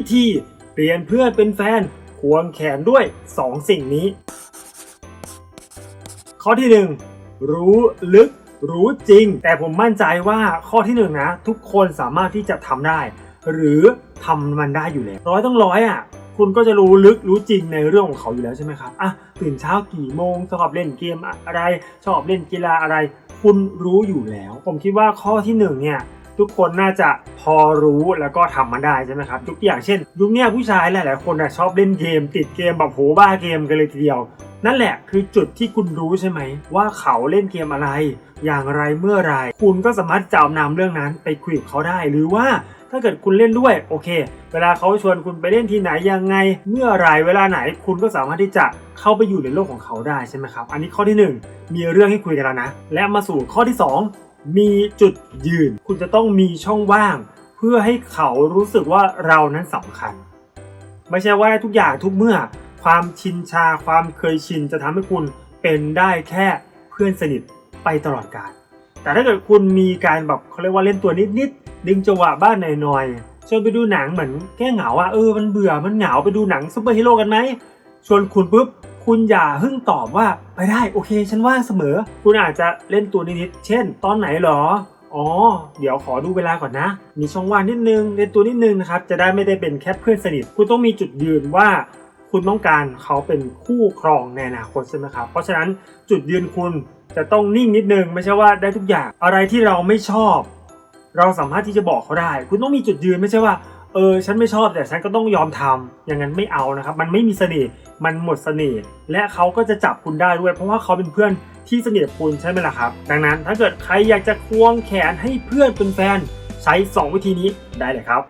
วิธี เปลี่ยนเพื่อนเป็นแฟนควงแขนด้วย 2 สิ่งนี้ ข้อที่ 1 รู้ลึกรู้จริง แต่ผมมั่นใจว่าข้อที่1นงนะ ทุกคนสามารถที่จะทำได้ หรือทำมันได้อยู่แล้วร้อยต้องร้อยอะคุณก็จะรู้ลึกรู้จริงในเรื่องของเขาอยู่แล้วใช่ไหมครับอะตื่นเช้ากี่โมงชอบเล่นเกมอะไร ชอบเล่นกีฬาอะไร คุณรู้อยู่แล้ว ผมคิดว่าข้อที่หนึ่งเนี่ย ทุกคนน่าจะพอรู้แล้วก็ทำมันได้ใช่ไหมครับยกตัวอย่างเช่น ยุคนี้ผู้ชายหลาย ๆ คนชอบเล่นเกม ติดเกมแบบโหบ้าเกมกันเลยทีเดียว นั่นแหละคือจุดที่คุณรู้ใช่ไหม ว่าเขาเล่นเกมอะไร อย่างไรเมื่อไรคุณก็สามารถจะเอานำเรื่องนั้นไปคุยกับเขาได้หรือว่าถ้าเกิดคุณเล่นด้วยโอเค เวลาเขาชวนคุณไปเล่นที่ไหนยังไง เมื่อไรเวลาไหนคุณก็สามารถที่จะเข้าไปอยู่ในโลกของเขาได้ใช่ไหมครับ อันนี้ข้อที่หนึ่งมีเรื่องให้คุยกันแล้วนะ และมาสู่ข้อที่สอง มีจุดยืน คุณจะต้องมีช่องว่าง เพื่อให้เขารู้สึกว่าเรานั้นสำคัญ ไม่ใช่ว่าทุกอย่างทุกเมื่อ ความชินชาความเคยชินจะทำให้คุณเป็นได้แค่เพื่อนสนิทไปตลอดกาลแต่ถ้าเกิดคุณมีการแบบเขาเรียกว่าเล่นตัวนิดๆดึงจังหวะบ้านหน่อยๆชวนไปดูหนังเหมือนแก้เหงาอะเออมันเบื่อมันเหงาไปดูหนังซูเปอร์ฮีโร่กันไหมชวนคุณปุ๊บ คุณอย่าเพิ่งตอบว่าไปได้โอเคฉันว่างเสมอ คุณอาจจะเล่นตัวนิดๆเช่น ตอนไหนหรออ๋อ เดี๋ยวขอดูเวลาก่อนนะ มีช่องว่างนิดนึงเล่นตัวนิดนึงนะครับ จะได้ไม่ได้เป็นแค่เพื่อนสนิท คุณต้องมีจุดยืนว่า คุณต้องการเขาเป็นคู่ครองในอนาคตใช่ไหมครับ เพราะฉะนั้นจุดยืนคุณจะต้องนิ่งนิดนึง ไม่ใช่ว่าได้ทุกอย่าง อะไรที่เราไม่ชอบ เราสามารถที่จะบอกเขาได้ คุณต้องมีจุดยืนไม่ใช่ว่า เออฉันไม่ชอบแต่ฉันก็ต้องยอมทำอย่างนั้นไม่เอานะครับ มันไม่มีเสน่ห์มันหมดเสน่ห์และเขาก็จะจับคุณได้ด้วย เพราะว่าเขาเป็นเพื่อนที่สนิทกับคุณใช่ไหมล่ะครับ ดังนั้นถ้าเกิดใครอยากจะควงแขนให้เพื่อนเป็นแฟน ใช้ 2 วิธีนี้ได้เลยครับ